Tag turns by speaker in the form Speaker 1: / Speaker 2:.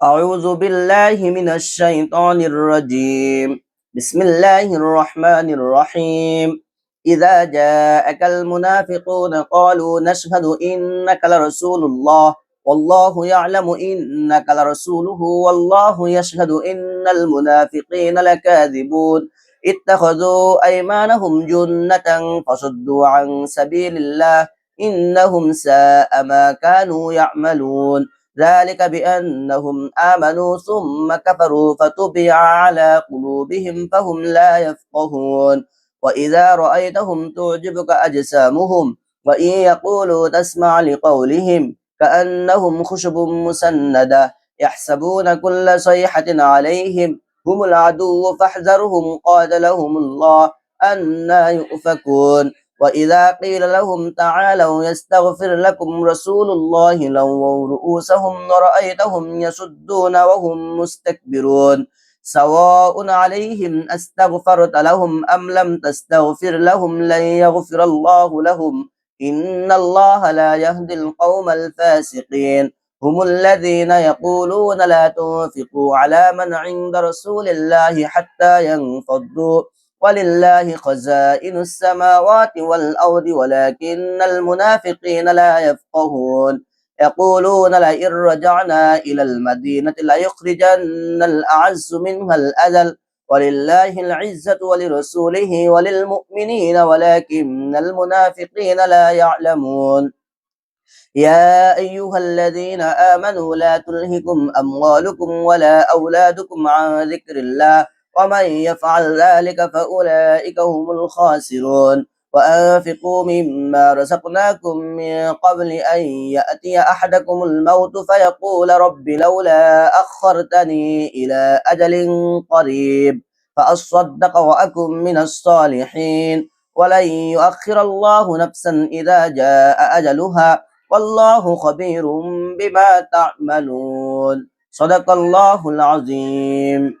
Speaker 1: أعوذ بالله من الشيطان الرجيم بسم الله الرحمن الرحيم إذا جاءك المنافقون قالوا نشهد إنك لرسول الله والله يعلم إنك لرسوله والله يشهد إن المنافقين لكاذبون اتخذوا أيمانهم جنة فصدوا عن سبيل الله إنهم ساء ما كانوا يعملون ذلك بأنهم آمنوا ثم كفروا فتبع على قلوبهم فهم لا يفقهون وإذا رأيتهم تعجبك أجسامهم وإن يقولوا تسمع لقولهم كأنهم خشب مسندة يحسبون كل صيحة عليهم هم العدو فاحذرهم قاتلهم الله أنا يؤفكون وإذا قيل لهم تعالوا يستغفر لكم رسول الله لووا رؤوسهم ورأيتهم يسدون وهم مستكبرون سواء عليهم أستغفرت لهم أم لم تستغفر لهم لن يغفر الله لهم إن الله لا يهدي القوم الفاسقين هم الذين يقولون لا تنفقوا على من عند رسول الله حتى ينفضوا ولله خزائن السماوات والأرض ولكن المنافقين لا يفقهون يقولون لئن رجعنا إلى المدينة ليخرجن الأعز منها الأذل ولله العزة ولرسوله وللمؤمنين ولكن المنافقين لا يعلمون يا أيها الذين آمنوا لا تلهكم أموالكم ولا أولادكم عن ذكر الله ومن يفعل ذلك فأولئك هم الخاسرون وأنفقوا مما رزقناكم من قبل أن يأتي أحدكم الموت فيقول رب لولا أخرتني إلى أجل قريب فأصدق وأكن من الصالحين ولن يؤخر الله نفسا إذا جاء أجلها والله خبير بما تعملون صدق الله العظيم